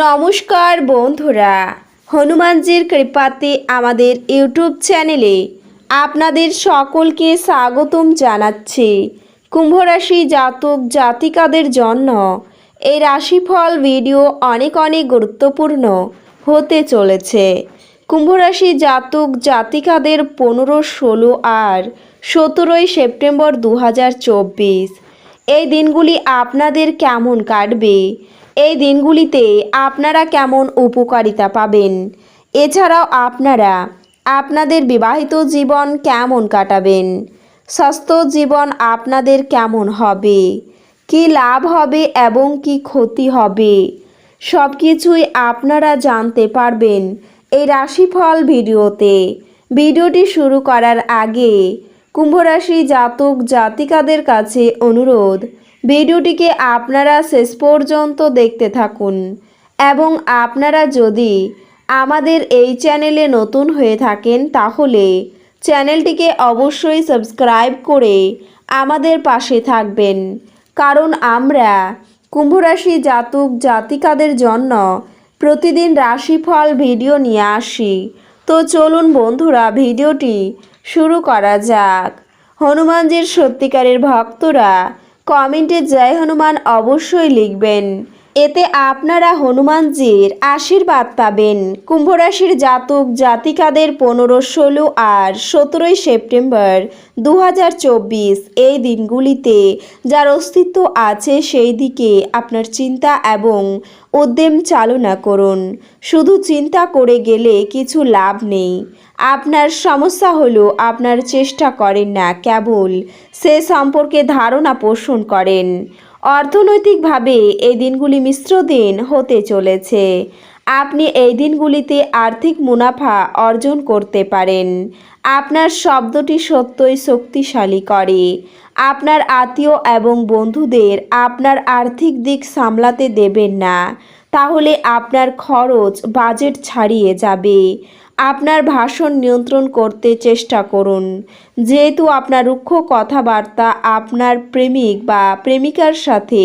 নমস্কার বন্ধুরা। হনুমানজির কৃপাতে আমাদের ইউটিউব চ্যানেলে আপনাদের সকলকে স্বাগতম জানাচ্ছি। কুম্ভরাশি জাতক জাতিকাদের জন্য এই রাশিফল ভিডিও অনেক অনেক গুরুত্বপূর্ণ হতে চলেছে। কুম্ভরাশি জাতক জাতিকাদের পনেরো, ষোলো আর সতেরোই সেপ্টেম্বর দু হাজার চব্বিশ। এই দিনগুলি আপনাদের কেমন কাটবে? এই দিনগুলিতে আপনারা কেমন উপকারিতা পাবেন? এছাড়াও আপনারা আপনাদের বিবাহিত জীবন কেমন কাটাবেন? স্বাস্থ্য জীবন আপনাদের কেমন হবে? কি লাভ হবে এবং কি ক্ষতি হবে? সব কিছুই আপনারা জানতে পারবেন এই রাশিফল ভিডিওতে। ভিডিওটি শুরু করার আগে কুম্ভরাশি জাতক জাতিকাদের কাছে অনুরোধ ভিডিওটিকে আপনারা শেষ পর্যন্ত দেখতে থাকুন। এবং আপনারা যদি আমাদের এই চ্যানেলে নতুন হয়ে থাকেন, তাহলে চ্যানেলটিকে অবশ্যই সাবস্ক্রাইব করে আমাদের পাশে থাকবেন। কারণ আমরা কুম্ভরাশি জাতক জাতিকাদের জন্য প্রতিদিন রাশিফল ভিডিও নিয়ে আসি। তো চলুন বন্ধুরা, ভিডিওটি শুরু করা যাক। হনুমানজির সত্যিকারের ভক্তরা কমেন্টে জয় হনুমান অবশ্যই লিখবেন। এতে আপনারা হনুমানজির আশীর্বাদ পাবেন। কুম্ভরাশির জাতক জাতিকাদের পনেরো, ষোলো আর সতেরোই সেপ্টেম্বর দু হাজার চব্বিশ এই দিনগুলিতে যার অস্তিত্ব আছে সেই দিকে আপনার চিন্তা এবং উদ্যম চালনা করুন। শুধু চিন্তা করে গেলে কিছু লাভ নেই। আপনার সমস্যা হলো আপনার চেষ্টা করেন না, কেবল সে সম্পর্কে ধারণা পোষণ করেন। অর্থনৈতিকভাবে এই দিনগুলি মিশ্র দিন হতে চলেছে। আপনি এই দিনগুলিতে আর্থিক মুনাফা অর্জন করতে পারেন। আপনার শব্দটি সত্যই শক্তিশালী করে। আপনার আত্মীয় এবং বন্ধুদের আপনার আর্থিক দিক সামলাতে দেবেন না। তাহলে আপনার খরচ বাজেট ছাড়িয়ে যাবে। আপনার ভাষণ নিয়ন্ত্রণ করতে চেষ্টা করুন। যেহেতু আপনার রুক্ষ কথাবার্তা আপনার প্রেমিক বা প্রেমিকার সাথে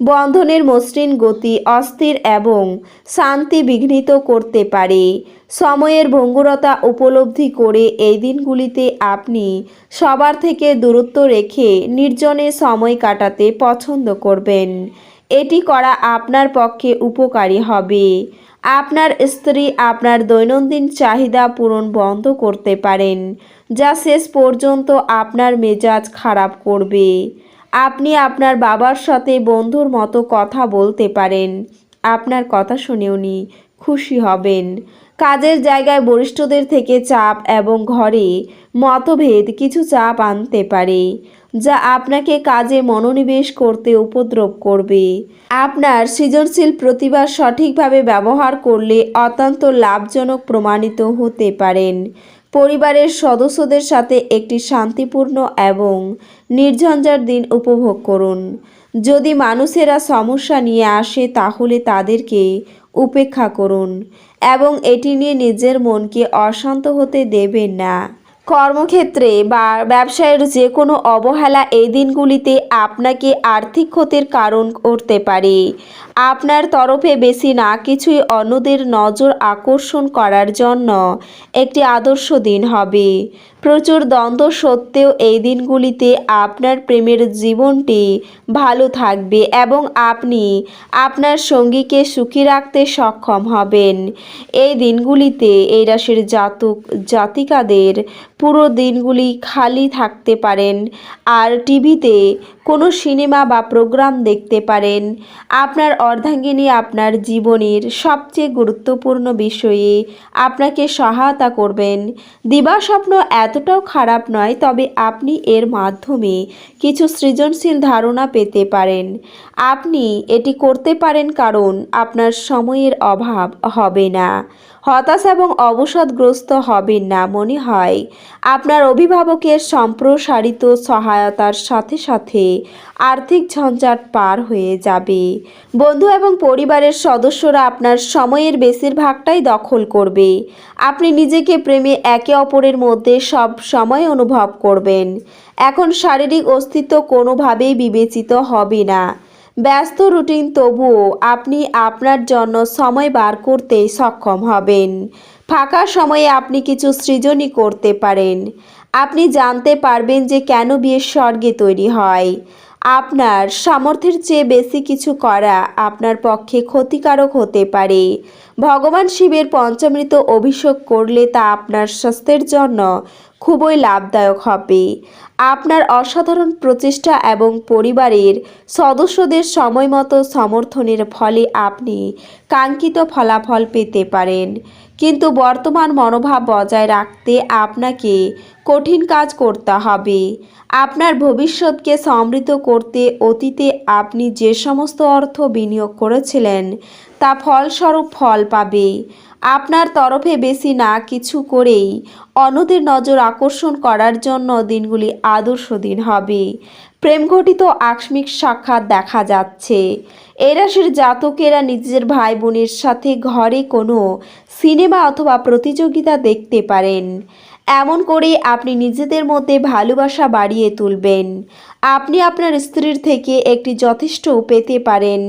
বন্ধনের মসৃণ গতি, অস্থির এবং শান্তি বিঘ্নিত করতে পারে। সময়ের ভঙ্গুরতা উপলব্ধি করে এই দিনগুলিতে আপনি সবার থেকে দূরত্ব রেখে নির্জনে সময় কাটাতে পছন্দ করবেন। এটি করা আপনার পক্ষে উপকারী হবে। আপনার স্ত্রী আপনার দৈনন্দিন চাহিদা পূরণ বন্ধ করতে পারেন, যা শেষ পর্যন্ত আপনার মেজাজ খারাপ করবে। আপনি আপনার বাবার সাথে বন্ধুর মতো কথা বলতে পারেন। আপনার কথা শুনে উনি খুশি হবেন। কাজের জায়গায় বরিষ্ঠদের থেকে চাপ এবং ঘরে মতভেদ কিছু চাপ আনতে পারে, যা আপনাকে কাজে মনোনিবেশ করতে উপদ্রব করবে। আপনার সৃজনশীল প্রতিভা সঠিকভাবে ব্যবহার করলে অত্যন্ত লাভজনক প্রমাণিত হতে পারেন। পরিবারের সদস্যদের সাথে একটি শান্তিপূর্ণ এবং নির্ঝঞ্ঝাট দিন উপভোগ করুন। যদি মানুষেরা সমস্যা নিয়ে আসে, তাহলে তাদেরকে উপেক্ষা করুন এবং এটি নিয়ে নিজের মনকে অশান্ত হতে দেবেন না। কর্মক্ষেত্রে বা ব্যবসায়ের যে কোনো অবহেলা এই দিনগুলিতে আপনাকে আর্থিক ক্ষতির কারণ করতে পারে। আপনার তরফে বেশি না কিছুই অন্যদের নজর আকর্ষণ করার জন্য একটি আদর্শ দিন হবে। প্রচুর দ্বন্দ্ব সত্ত্বেও এই দিনগুলিতে আপনার প্রেমের জীবনটি ভালো থাকবে এবং আপনি আপনার সঙ্গীকে সুখী রাখতে সক্ষম হবেন। এই দিনগুলিতে এই রাশির জাতক, জাতিকাদের পুরো দিনগুলি খালি থাকতে পারেন। আর টিভিতে কোনো সিনেমা বা প্রোগ্রাম দেখতে পারেন। আপনার অর্ধাঙ্গিনী আপনার জীবনের সবচেয়ে গুরুত্বপূর্ণ বিষয়ে আপনাকে সহায়তা করবেন। দিবাস্বপ্ন এতটাও খারাপ নয়, তবে আপনি এর মাধ্যমে কিছু সৃজনশীল ধারণা পেতে পারেন। আপনি এটি করতে পারেন কারণ আপনার সময়ের অভাব হবে না। হতাশ এবং অবসাদগ্রস্ত হবেন না মনে হয়। আপনার অভিভাবকের সম্প্রসারিত সহায়তার সাথে সাথে আর্থিক ঝঞ্ঝাট পার হয়ে যাবে। বন্ধু এবং পরিবারের সদস্যরা আপনার সময়ের বেশিরভাগটাই দখল করবে। আপনি নিজেকে প্রেমে একে অপরের মধ্যে সব সময় অনুভব করবেন। এখন শারীরিক অস্তিত্ব কোনোভাবেই বিবেচিত হবে না। ব্যস্ত রুটিন তবুও আপনি আপনার জন্য সময় বার করতে সক্ষম হবেন। ফাঁকা সময়ে আপনি কিছু সৃজনই করতে পারেন। আপনি জানতে পারবেন যে কেন বিয়ে স্বর্গে তৈরি হয়। আপনার সামর্থ্যের চেয়ে বেশি কিছু করা আপনার পক্ষে ক্ষতিকারক হতে পারে। ভগবান শিবের পঞ্চামৃত অভিষেক করলে তা আপনার স্বাস্থ্যের জন্য খুবই লাভদায়ক হবে। আপনার অসাধারণ প্রচেষ্টা এবং পরিবারের সদস্যদের সময়মতো সমর্থনের ফলে আপনি কাঙ্ক্ষিত ফলাফল পেতে পারেন। কিন্তু বর্তমান মনোভাব বজায় রাখতে আপনাকে কঠিন কাজ করতে হবে। আপনার ভবিষ্যৎকে সমৃদ্ধ করতে অতীতে আপনি যে সমস্ত অর্থ বিনিয়োগ করেছিলেন, তা ফলস্বরূপ ফল পাবে। আপনার তরফে বেশি না কিছু করেই অন্যদের নজর আকর্ষণ করার জন্য দিনগুলি আদর্শ দিন হবে। প্রেমঘটিত আকস্মিক সাক্ষাৎ দেখা যাচ্ছে। এ জাতকেরা নিজের ভাই বোনের সাথে ঘরে কোনো সিনেমা অথবা প্রতিযোগিতা দেখতে পারেন। এমন করে আপনি নিজেদের মধ্যে ভালোবাসা বাড়িয়ে তুলবেন। আপনি আপনার স্ত্রীর থেকে একটি যথেষ্ট পেতে পারেন।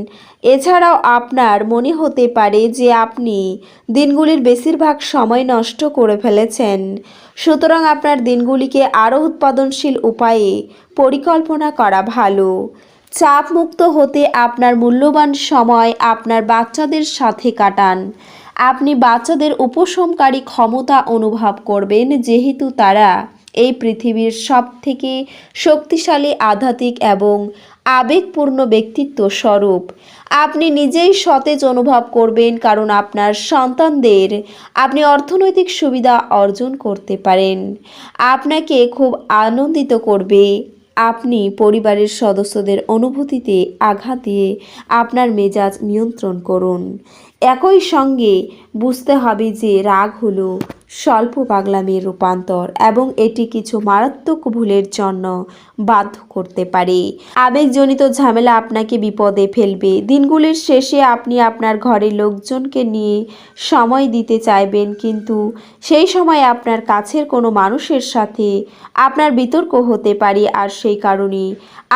এছাড়াও আপনার মনে হতে পারে যে আপনি দিনগুলির বেশিরভাগ সময় নষ্ট করে ফেলেছেন। সুতরাং আপনার দিনগুলিকে আরও উৎপাদনশীল উপায়ে পরিকল্পনা করা ভালো। চাপমুক্ত হতে আপনার মূল্যবান সময় আপনার বাচ্চাদের সাথে কাটান। আপনি বাচ্চাদের উপশমকারী ক্ষমতা অনুভব করবেন, যেহেতু তারা এই পৃথিবীর সব থেকে শক্তিশালী, আধ্যাত্মিক এবং আবেগপূর্ণ ব্যক্তিত্ব স্বরূপ। আপনি নিজেই সতেজ অনুভব করবেন, কারণ আপনার সন্তানদের আপনি অর্থনৈতিক সুবিধা অর্জন করতে পারেন। আপনাকে খুব আনন্দিত করবে আপনি পরিবারের সদস্যদের অনুভূতিতে আঘাত দিয়ে আপনার মেজাজ নিয়ন্ত্রণ করুন। একই সঙ্গে বুঝতে হবে যে রাগ হলো স্বল্প পাগলামির রূপান্তর এবং এটি কিছু মারাত্মক ভুলের জন্য বাধ্য করতে পারে। আবেগজনিত ঝামেলা আপনাকে বিপদে ফেলবে। দিনগুলির শেষে আপনি আপনার ঘরের লোকজনকে নিয়ে সময় দিতে চাইবেন, কিন্তু সেই সময় আপনার কাছের কোনো মানুষের সাথে আপনার বিতর্ক হতে পারে, আর সেই কারণে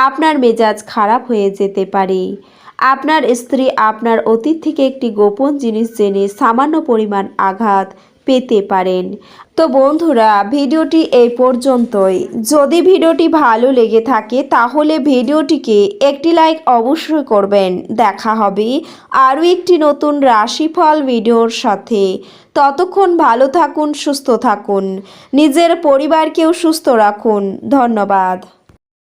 আপনার মেজাজ খারাপ হয়ে যেতে পারে। আপনার স্ত্রী আপনার অতীত থেকে একটি গোপন জিনিস জেনে সামান্য পরিমাণ আঘাত পেতে পারেন। তো বন্ধুরা, ভিডিওটি এই পর্যন্তই। যদি ভিডিওটি ভালো লেগে থাকে, তাহলে ভিডিওটিকে একটি লাইক অবশ্যই করবেন। দেখা হবে আরও একটি নতুন রাশিফল ভিডিওর সাথে। ততক্ষণ ভালো থাকুন, সুস্থ থাকুন। নিজের পরিবারকেও সুস্থ রাখুন। ধন্যবাদ।